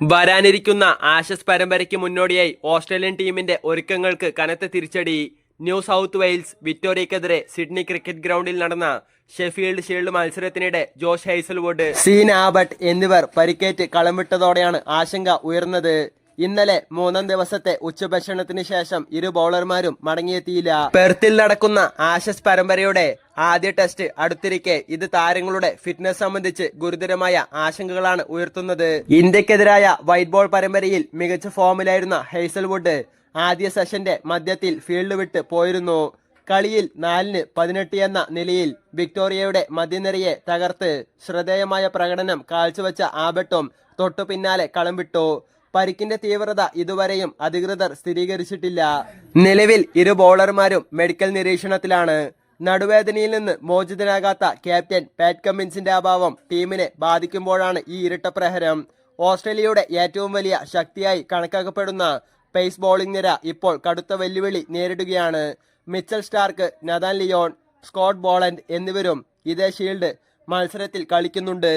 വരാനിരിക്കുന്ന ആഷസ് പരമ്പരയ്ക്ക് മുന്നോടിയായി ഓസ്ട്രേലിയൻ ടീമിന്റെ ഒരുക്കങ്ങൾക്ക് കനത്ത തിരിച്ചടി. ന്യൂ സൗത്ത് വെയിൽസ് വിക്ടോറിയക്കെതിരെ സിഡ്നി ക്രിക്കറ്റ് ഗ്രൗണ്ടിൽ നടന്ന ഷെഫീൽഡ് ഷീൽഡ് മത്സരത്തിനിടെ ജോഷ് ഹൈസൽവുഡ് സീൻ ആബട്ട് എന്നിവർ പരിക്കേറ്റ് കളം വിട്ടതോടെയാണ് ആശങ്ക ഉയർന്നത്. ഇന്നലെ മൂന്നാം ദിവസത്തെ ഉച്ചഭക്ഷണത്തിന് ശേഷം ഇരു ബൗളർമാരും മടങ്ങിയെത്തിയില്ല. പെർത്തിൽ നടക്കുന്ന ആശസ് പരമ്പരയുടെ ആദ്യ ടെസ്റ്റ് അടുത്തിരിക്കെ ഇത് താരങ്ങളുടെ ഫിറ്റ്നസ് സംബന്ധിച്ച് ഗുരുതരമായ ആശങ്കകളാണ് ഉയർത്തുന്നത്. ഇന്ത്യക്കെതിരായ വൈറ്റ് ബോൾ പരമ്പരയിൽ മികച്ച ഫോമിലായിരുന്ന ഹെയ്സൽവുഡ് ആദ്യ സെഷന്റെ മധ്യത്തിൽ ഫീൽഡ് വിട്ട് പോയിരുന്നു. കളിയിൽ നാലിന് പതിനെട്ട് എന്ന നിലയിൽ വിക്ടോറിയയുടെ മധ്യനിരയെ തകർത്ത് ശ്രദ്ധേയമായ പ്രകടനം കാഴ്ചവെച്ച ആബട്ടും തൊട്ടു പിന്നാലെ കളം വിട്ടു. പരിക്കിന്റെ തീവ്രത ഇതുവരെയും അധികൃതർ സ്ഥിരീകരിച്ചിട്ടില്ല. നിലവിൽ ഇരു ബോളർമാരും മെഡിക്കൽ നിരീക്ഷണത്തിലാണ്. നടുവേദനയിൽ നിന്ന് മോചിതനാകാത്ത ക്യാപ്റ്റൻ പാറ്റ് കമ്മിൻസിന്റെ അഭാവം ടീമിനെ ബാധിക്കുമ്പോഴാണ് ഈ ഇരട്ട പ്രഹരം ഓസ്ട്രേലിയയുടെ ഏറ്റവും വലിയ ശക്തിയായി കണക്കാക്കപ്പെടുന്ന പേസ് ബോളിംഗ് നിര ഇപ്പോൾ കടുത്ത വെല്ലുവിളി നേരിടുകയാണ്. Mitchell Starc Nathan Lyon Scott Boland എന്നിവരും ഇതേ ഷീൽഡ് മത്സരത്തിൽ കളിക്കുന്നുണ്ട്.